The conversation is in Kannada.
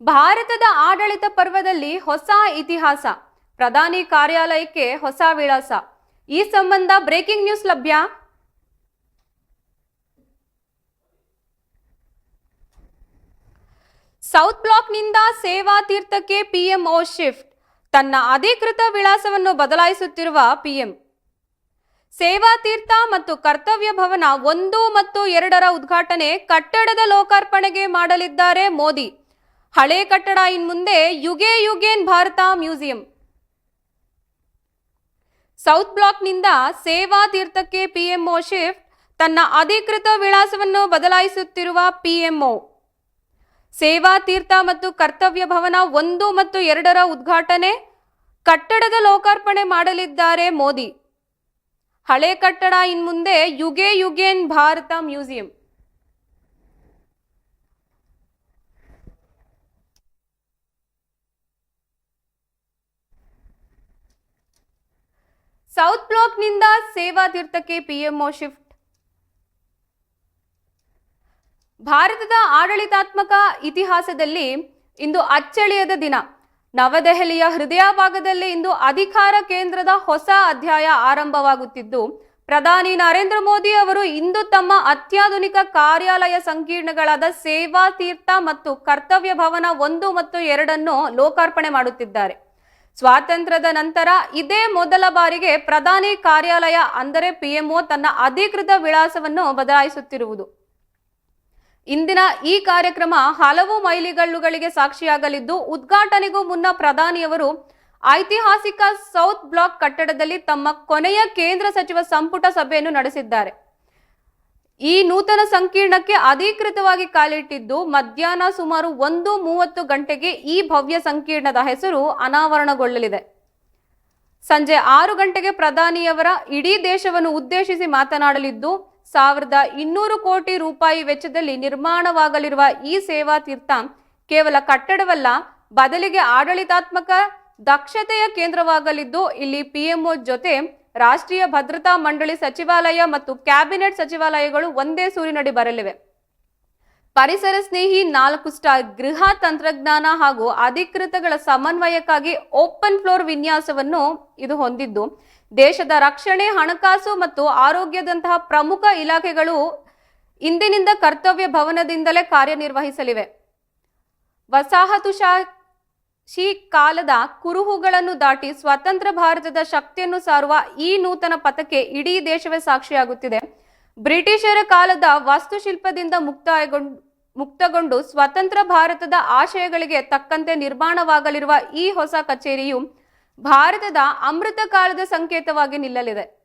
ಭಾರತದ ಆಡಳಿತ ಪರ್ವದಲ್ಲಿ ಹೊಸ ಇತಿಹಾಸ. ಪ್ರಧಾನಿ ಕಾರ್ಯಾಲಯಕ್ಕೆ ಹೊಸ ವಿಳಾಸ. ಈ ಸಂಬಂಧ ಬ್ರೇಕಿಂಗ್ ನ್ಯೂಸ್ ಲಭ್ಯ? ಸೌತ್ ಬ್ಲಾಕ್ನಿಂದ ಸೇವಾ ತೀರ್ಥಕ್ಕೆ ಪಿಎಂಒ ಶಿಫ್ಟ್. ತನ್ನ ಅಧಿಕೃತ ವಿಳಾಸವನ್ನು ಬದಲಾಯಿಸುತ್ತಿರುವ ಪಿಎಂ. ಸೇವಾ ತೀರ್ಥ ಮತ್ತು ಕರ್ತವ್ಯ ಭವನ ಒಂದು ಮತ್ತು ಎರಡರ ಉದ್ಘಾಟನೆ ಕಟ್ಟಡದ ಲೋಕಾರ್ಪಣೆಗೆ ಮಾಡಲಿದ್ದಾರೆ ಮೋದಿ. ಹಳೆ ಕಟ್ಟಡ ಇನ್ಮುಂದೆ ಯುಗೇ ಯುಗೇನ್ ಭಾರತ ಮ್ಯೂಸಿಯಂ. ಸೌತ್ ಬ್ಲಾಕ್ನಿಂದ ಸೇವಾ ತೀರ್ಥಕ್ಕೆ ಪಿಎಂಒ ಶಿಫ್ಟ್, ತನ್ನ ಅಧಿಕೃತ ವಿಳಾಸವನ್ನು ಬದಲಾಯಿಸುತ್ತಿರುವ ಪಿಎಂಒ. ಸೇವಾ ತೀರ್ಥ ಮತ್ತು ಕರ್ತವ್ಯ ಭವನ ಒಂದು ಮತ್ತು ಎರಡರ ಉದ್ಘಾಟನೆ, ಕಟ್ಟಡದ ಲೋಕಾರ್ಪಣೆ ಮಾಡಲಿದ್ದಾರೆ ಮೋದಿ. ಹಳೆ ಕಟ್ಟಡ ಇನ್ಮುಂದೆ ಯುಗೇ ಯುಗೇನ್ ಭಾರತ ಮ್ಯೂಸಿಯಂ. ಸೌತ್ ಬ್ಲಾಕ್ನಿಂದ ಸೇವಾ ತೀರ್ಥಕ್ಕೆ ಪಿಎಂಒ ಶಿಫ್ಟ್. ಭಾರತದ ಆಡಳಿತಾತ್ಮಕ ಇತಿಹಾಸದಲ್ಲಿ ಇಂದು ಅಚ್ಚಳಿಯದ ದಿನ. ನವದೆಹಲಿಯ ಹೃದಯ ಭಾಗದಲ್ಲಿ ಇಂದು ಅಧಿಕಾರ ಕೇಂದ್ರದ ಹೊಸ ಅಧ್ಯಾಯ ಆರಂಭವಾಗುತ್ತಿದ್ದು, ಪ್ರಧಾನಿ ನರೇಂದ್ರ ಮೋದಿ ಅವರು ಇಂದು ತಮ್ಮ ಅತ್ಯಾಧುನಿಕ ಕಾರ್ಯಾಲಯ ಸಂಕೀರ್ಣಗಳಾದ ಸೇವಾ, ತೀರ್ಥ ಮತ್ತು ಕರ್ತವ್ಯ ಭವನ ಒಂದು ಮತ್ತು ಎರಡನ್ನು ಲೋಕಾರ್ಪಣೆ ಮಾಡುತ್ತಿದ್ದಾರೆ. ಸ್ವಾತಂತ್ರ್ಯದ ನಂತರ ಇದೇ ಮೊದಲ ಬಾರಿಗೆ ಪ್ರಧಾನಿ ಕಾರ್ಯಾಲಯ ಅಂದರೆ ಪಿಎಂಒ ತನ್ನ ಅಧಿಕೃತ ವಿಳಾಸವನ್ನು ಬದಲಾಯಿಸುತ್ತಿರುವುದು. ಇಂದಿನ ಈ ಕಾರ್ಯಕ್ರಮ ಹಲವು ಮೈಲಿಗಲ್ಲುಗಳಿಗೆ ಸಾಕ್ಷಿಯಾಗಲಿದ್ದು, ಉದ್ಘಾಟನೆಗೂ ಮುನ್ನ ಪ್ರಧಾನಿಯವರು ಐತಿಹಾಸಿಕ ಸೌತ್ ಬ್ಲಾಕ್ ಕಟ್ಟಡದಲ್ಲಿ ತಮ್ಮ ಕೊನೆಯ ಕೇಂದ್ರ ಸಚಿವ ಸಂಪುಟ ಸಭೆಯನ್ನು ನಡೆಸಿದ್ದಾರೆ. ಈ ನೂತನ ಸಂಕೀರ್ಣಕ್ಕೆ ಅಧಿಕೃತವಾಗಿ ಕಾಲಿಟ್ಟಿದ್ದು ಮಧ್ಯಾಹ್ನ ಸುಮಾರು ಒಂದು ಮೂವತ್ತು ಗಂಟೆಗೆ ಈ ಭವ್ಯ ಸಂಕೀರ್ಣದ ಹೆಸರು ಅನಾವರಣಗೊಳ್ಳಲಿದೆ. ಸಂಜೆ ಆರು ಗಂಟೆಗೆ ಪ್ರಧಾನಿಯವರ ಇಡೀ ದೇಶವನ್ನು ಉದ್ದೇಶಿಸಿ ಮಾತನಾಡಲಿದ್ದು, ಸಾವಿರದ ಇನ್ನೂರು ಕೋಟಿ ರೂಪಾಯಿ ವೆಚ್ಚದಲ್ಲಿ ನಿರ್ಮಾಣವಾಗಲಿರುವ ಈ ಸೇವಾ ತೀರ್ಥ ಕೇವಲ ಕಟ್ಟಡವಲ್ಲ, ಬದಲಿಗೆ ಆಡಳಿತಾತ್ಮಕ ದಕ್ಷತೆಯ ಕೇಂದ್ರವಾಗಲಿದ್ದು, ಇಲ್ಲಿ ಪಿಎಂಒ ಜೊತೆ ರಾಷ್ಟ್ರೀಯ ಭದ್ರತಾ ಮಂಡಳಿ ಸಚಿವಾಲಯ ಮತ್ತು ಕ್ಯಾಬಿನೆಟ್ ಸಚಿವಾಲಯಗಳು ಒಂದೇ ಸೂರಿನಡಿ ಬರಲಿವೆ. ಪರಿಸರ ಸ್ನೇಹಿ ನಾಲ್ಕು ಸ್ಟಾರ್ ಗೃಹ ತಂತ್ರಜ್ಞಾನ ಹಾಗೂ ಅಧಿಕೃತಗಳ ಸಮನ್ವಯಕ್ಕಾಗಿ ಓಪನ್ ಫ್ಲೋರ್ ವಿನ್ಯಾಸವನ್ನು ಇದು ಹೊಂದಿದ್ದು, ದೇಶದ ರಕ್ಷಣೆ, ಹಣಕಾಸು ಮತ್ತು ಆರೋಗ್ಯದಂತಹ ಪ್ರಮುಖ ಇಲಾಖೆಗಳು ಇಂದಿನಿಂದ ಕರ್ತವ್ಯ ಭವನದಿಂದಲೇ ಕಾರ್ಯನಿರ್ವಹಿಸಲಿವೆ. ವಸಾಹತುಶಾಹಿ ಕಾಲದ ಕುರುಹುಗಳನ್ನು ದಾಟಿ ಸ್ವತಂತ್ರ ಭಾರತದ ಶಕ್ತಿಯನ್ನು ಸಾರುವ ಈ ನೂತನ ಪಥಕ್ಕೆ ಇಡೀ ದೇಶವೇ ಸಾಕ್ಷಿಯಾಗುತ್ತಿದೆ. ಬ್ರಿಟಿಷರ ಕಾಲದ ವಾಸ್ತುಶಿಲ್ಪದಿಂದ ಮುಕ್ತಾಯಗೊಂಡು, ಮುಕ್ತಗೊಂಡು ಸ್ವತಂತ್ರ ಭಾರತದ ಆಶಯಗಳಿಗೆ ತಕ್ಕಂತೆ ನಿರ್ಮಾಣವಾಗಲಿರುವ ಈ ಹೊಸ ಕಚೇರಿಯು ಭಾರತದ ಅಮೃತ ಕಾಲದ ಸಂಕೇತವಾಗಿ ನಿಲ್ಲಲಿದೆ.